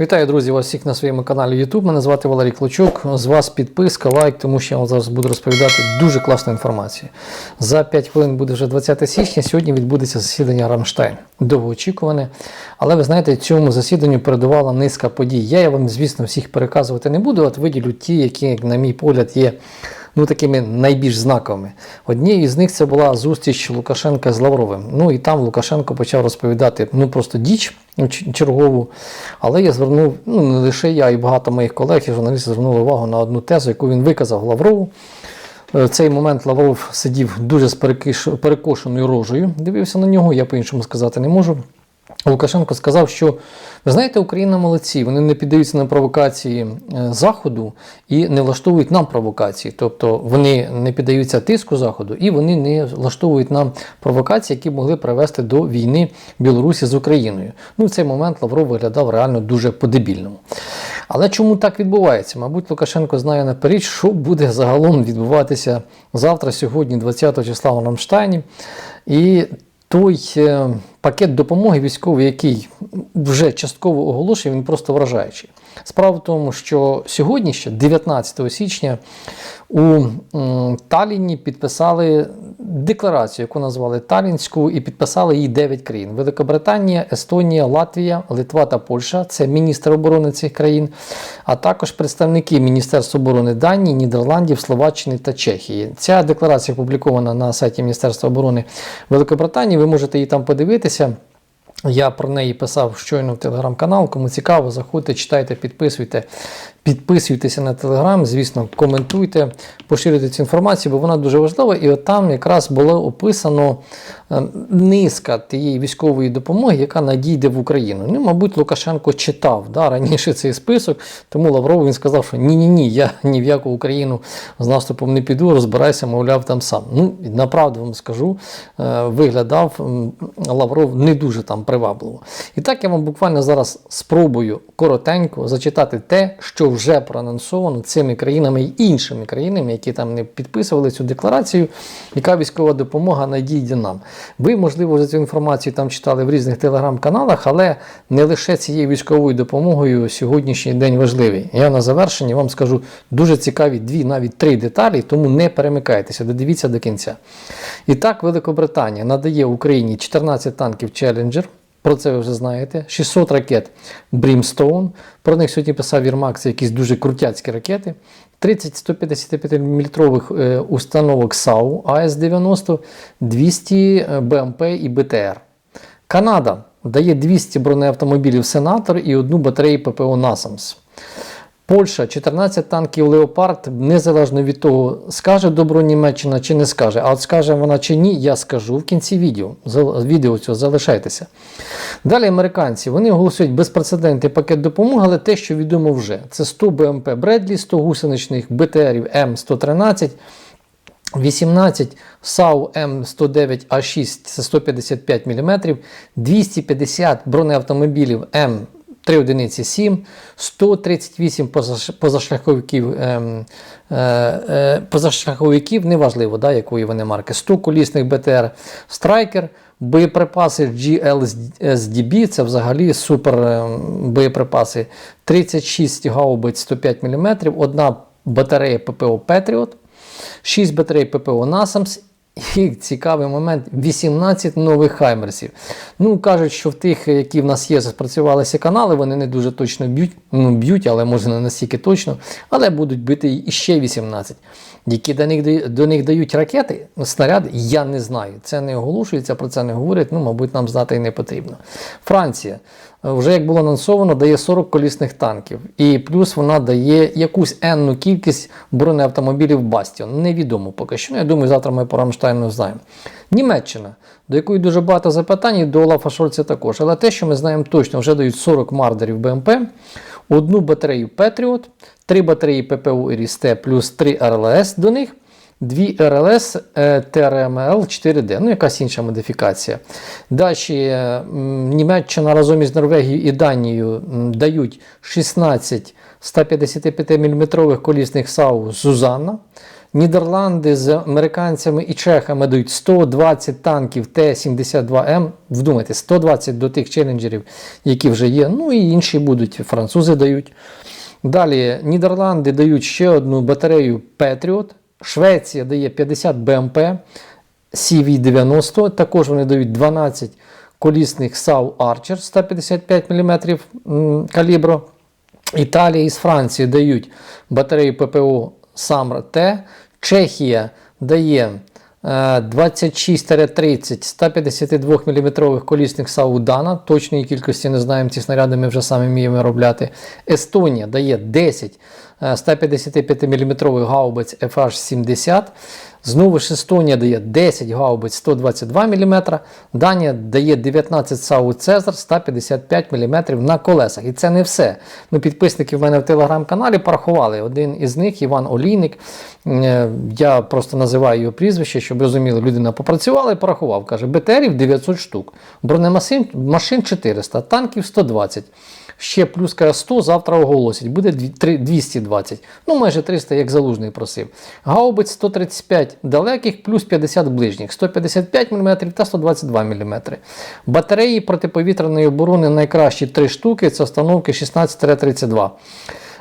Вітаю, друзі, вас всіх на своєму каналі YouTube. Мене звати Валерій Клочук. З вас підписка, лайк, тому що я вам зараз буду розповідати дуже класну інформацію. За 5 хвилин буде вже 20 січня. Сьогодні відбудеться засідання Рамштайн. Довгоочікуване. Але ви знаєте, цьому засіданню передувала низка подій. Я вам, звісно, всіх переказувати не буду, от виділю ті, які, на мій погляд, є ну, такими найбільш знаковими. Однією з них це була зустріч Лукашенка з Лавровим. Ну і там Лукашенко почав розповідати ну просто діч чергову. Але я звернув, ну не лише я, і багато моїх колег і журналістів звернули увагу на одну тезу, яку він виказав Лаврову. Е, В цей момент Лавров сидів дуже з перекошеною рожею, дивився на нього, я по-іншому сказати не можу. Лукашенко сказав, що ви знаєте, Україна молодці, вони не піддаються на провокації е, Заходу і не влаштовують нам провокації. Тобто вони не піддаються тиску Заходу і вони не влаштовують нам провокації, які могли привести до війни Білорусі з Україною. Ну, в цей момент Лавров виглядав реально дуже по-дебільному. Але чому так відбувається? Мабуть, Лукашенко знає наперед, що буде загалом відбуватися завтра, сьогодні, 20 числа в Рамштайні. І той е, пакет допомоги військовий, який вже частково оголошує, він просто вражаючий. Справа в тому, що сьогодні, ще 19 січня, у м, Талліні підписали декларацію, яку назвали Талінську, і підписали її 9 країн: Великобританія, Естонія, Латвія, Литва та Польща це міністр оборони цих країн, а також представники Міністерства оборони Данії, Нідерландів, Словаччини та Чехії. Ця декларація опублікована на сайті Міністерства оборони Великобританії. Ви можете її там подивитися. Я про неї писав щойно в телеграм-канал. Кому цікаво, заходьте, читайте, підписуйте. Підписуйтеся на телеграм, звісно, коментуйте, поширюйте цю інформацію, бо вона дуже важлива. І от там якраз було описано е, низка тієї військової допомоги, яка надійде в Україну. Ну, мабуть, Лукашенко читав да, раніше цей список, тому Лавров він сказав, що ні-ні ні, я ні в яку Україну з наступом не піду, розбирайся, мовляв, там сам. Ну, направду вам скажу, е, виглядав Лавров не дуже там привабливо. І так я вам буквально зараз спробую коротенько зачитати те, що вже проанонсовано цими країнами і іншими країнами, які там не підписували цю декларацію, яка військова допомога надійде нам. Ви, можливо, вже цю інформацію там читали в різних телеграм-каналах, але не лише цією військовою допомогою сьогоднішній день важливий. Я на завершенні вам скажу дуже цікаві дві, навіть три деталі, тому не перемикайтеся, додивіться до кінця. І так, Великобританія надає Україні 14 танків Challenger. Про це ви вже знаєте. 600 ракет Brimstone. Про них сьогодні писав Вірмак, це якісь дуже крутяцькі ракети. 30 155 мм установок САУ АС-90, 200 БМП і БТР. Канада дає 200 бронеавтомобілів Сенатор і одну батарею ППО Насамс. Польща 14 танків Леопард, незалежно від того, скаже добро Німеччина чи не скаже. А от скаже вона чи ні, я скажу в кінці відео. Відео цього залишайтеся. Далі американці вони голосують безпрецедентний пакет допомоги, але те, що відомо вже, це 100 БМП Бредлі, 100 гусеничних БТРів М113. 18 САУ М109А6 це 155 мм, 250 бронеавтомобілів М 3 одиниці 7, 138 позашляховиків, ем, е, е, позашляховиків, неважливо, да, якої вони марки, 100 колісних БТР Страйкер, боєприпаси GLSDB, це взагалі супер ем, боєприпаси, 36 гаубиць 105 мм, одна батарея ППО Петріот, 6 батарей ППО Насамс і цікавий момент 18 нових хаймерсів. Ну, кажуть, що в тих, які в нас є, спрацювалися канали, вони не дуже точно б'ють, ну б'ють, але може не настільки точно, але будуть бити іще 18. Які до них, до них дають ракети, снаряди, я не знаю. Це не оголошується, про це не говорять, ну, мабуть, нам знати і не потрібно. Франція. Е, Вже як було анонсовано, дає 40 колісних танків. І плюс вона дає якусь енну кількість бронеавтомобілів Бастіон. Невідомо поки що. Ну, я думаю, завтра ми по Рамштайну знаємо. Німеччина, до якої дуже багато запитань, і до Олафа Шольца також. Але те, що ми знаємо точно, вже дають 40 мардерів БМП, одну батарею Петріот, три батареї ППУ Рісте плюс 3 РЛС до них. Дві е, ТРМЛ 4D, ну якась інша модифікація. Далі е, Німеччина разом із Норвегією і Данією дають 16 155 мм колісних САУ Зузанна, Нідерланди з американцями і чехами дають 120 танків Т-72М. Вдумайте, 120 до тих челенджерів, які вже є. Ну і інші будуть. Французи дають. Далі Нідерланди дають ще одну батарею Patriot. Швеція дає 50 БМП CV-90. Також вони дають 12 колісних SAU Archer 155 мм калібру. Італія із Франції дають батарею ППО Самра Т. Чехія дає е, 26-30 152 мм колісних САУ Дана. Точної кількості не знаємо, ці снаряди ми вже самі вміємо виробляти. Естонія дає 10 е, 155 мм гаубиць FH-70. Знову ж Естонія дає 10 гаубиць 122 мм, Данія дає 19 САУ Цезар 155 мм на колесах. І це не все. Ну, підписники в мене в телеграм-каналі порахували. Один із них, Іван Олійник, е, я просто називаю його прізвище, щоб розуміли, людина попрацювала і порахував. Каже, БТРів 900 штук, бронемашин машин 400, танків 120. Ще плюс каже, 100 завтра оголосять, буде 220. Ну, майже 300, як залужний просив. Гаубиць 135 далеких, плюс 50 ближніх, 155 мм та 122 мм. Батареї протиповітряної оборони найкращі 3 штуки, це установки 16-32.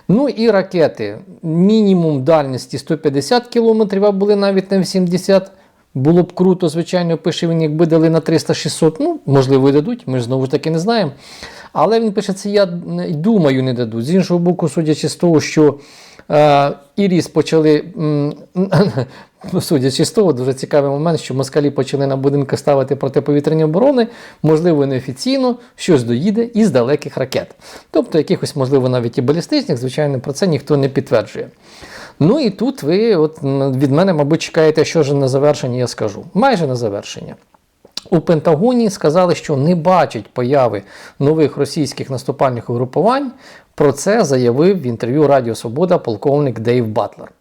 Ну і ракети. Мінімум дальності 150 км, а були навіть на 80 було б круто, звичайно, пише він, якби дали на 300-600, ну, можливо, і дадуть, ми ж знову ж таки не знаємо. Але він пише, це я думаю, не дадуть. З іншого боку, судячи з того, що е, Іріс почали, судячи з того, дуже цікавий момент, що москалі почали на будинки ставити протиповітряні оборони, можливо, неофіційно, щось доїде із далеких ракет. Тобто якихось, можливо, навіть і балістичних, звичайно, про це ніхто не підтверджує. Ну і тут ви от, від мене, мабуть, чекаєте, що ж на завершення я скажу. Майже на завершення. У Пентагоні сказали, що не бачать появи нових російських наступальних угрупувань. Про це заявив в інтерв'ю Радіо Свобода полковник Дейв Батлер.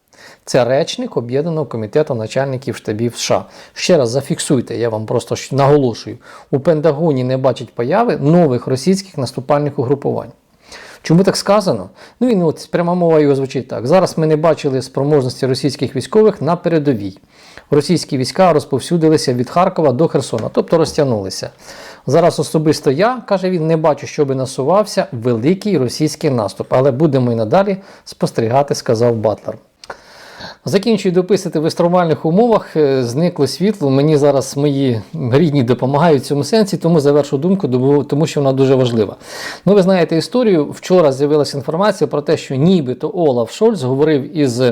Це речник Об'єднаного комітету начальників штабів США. Ще раз зафіксуйте, я вам просто наголошую: у Пентагоні не бачать появи нових російських наступальних угрупувань. Чому так сказано? Ну і ну, от пряма мова його звучить так. Зараз ми не бачили спроможності російських військових на передовій. Російські війська розповсюдилися від Харкова до Херсона, тобто розтягнулися. Зараз особисто я, каже він, не бачу, щоб насувався великий російський наступ, але будемо і надалі спостерігати, сказав Батлер. Закінчую дописати в екстремальних умовах. е, Зникло світло. Мені зараз мої рідні допомагають в цьому сенсі, тому завершу думку, тому що вона дуже важлива. Ну, ви знаєте історію. Вчора з'явилася інформація про те, що нібито Олаф Шольц говорив із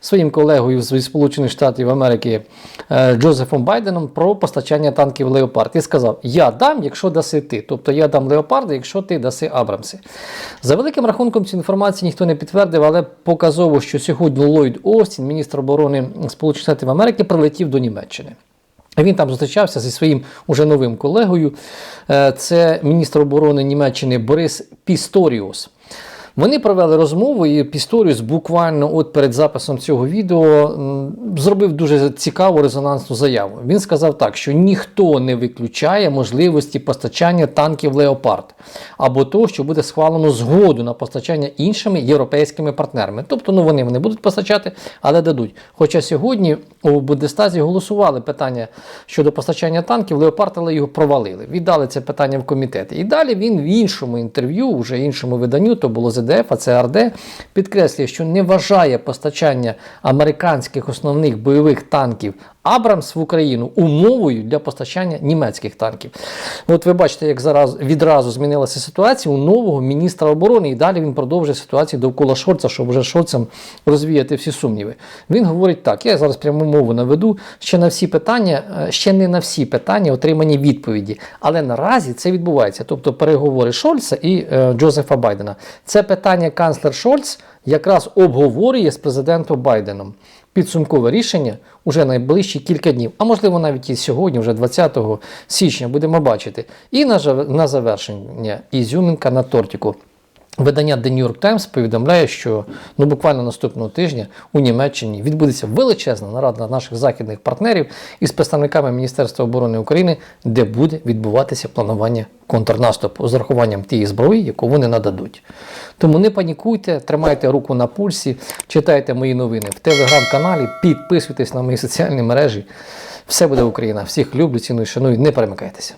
своїм колегою з Сполучених Штатів Америки е, Джозефом Байденом про постачання танків Леопард. І сказав: Я дам, якщо даси ти. Тобто я дам Леопарди, якщо ти даси Абрамси. За великим рахунком цю інформацію ніхто не підтвердив, але показово, що сьогодні Ллойд Остін, міністр оборони Сполучених Штатів Америки, прилетів до Німеччини. Він там зустрічався зі своїм уже новим колегою. Е, Це міністр оборони Німеччини Борис Пісторіус. Вони провели розмову, і Пісторіус буквально от перед записом цього відео зробив дуже цікаву резонансну заяву. Він сказав так, що ніхто не виключає можливості постачання танків Леопард або того, що буде схвалено згоду на постачання іншими європейськими партнерами. Тобто, ну вони не будуть постачати, але дадуть. Хоча сьогодні у Бундестазі голосували питання щодо постачання танків Леопард, але його провалили. Віддали це питання в комітет. І далі він в іншому інтерв'ю, вже іншому виданню, то було ЗДФ, а це РД, підкреслює, що не вважає постачання американських основних бойових танків Абрамс в Україну умовою для постачання німецьких танків. От ви бачите, як зараз відразу змінилася ситуація у нового міністра оборони, і далі він продовжує ситуацію довкола Шольца, щоб вже Шольцем розвіяти всі сумніви. Він говорить так: я зараз пряму мову наведу. Ще на всі питання, е, ще не на всі питання отримані відповіді. Але наразі це відбувається. Тобто переговори Шольца і е, Джозефа Байдена. Це питання канцлер Шольц якраз обговорює з президентом Байденом. Підсумкове рішення уже найближчі кілька днів, а можливо навіть і сьогодні, вже 20 січня, будемо бачити. І на, завершення ізюминка на тортику. Видання The New York Times повідомляє, що ну буквально наступного тижня у Німеччині відбудеться величезна нарада наших західних партнерів із представниками Міністерства оборони України, де буде відбуватися планування контрнаступу з урахуванням тієї зброї, яку вони нададуть. Тому не панікуйте, тримайте руку на пульсі, читайте мої новини в телеграм-каналі, підписуйтесь на мої соціальні мережі. Все буде Україна. Всіх люблю, ціную, шаную, не перемикайтеся.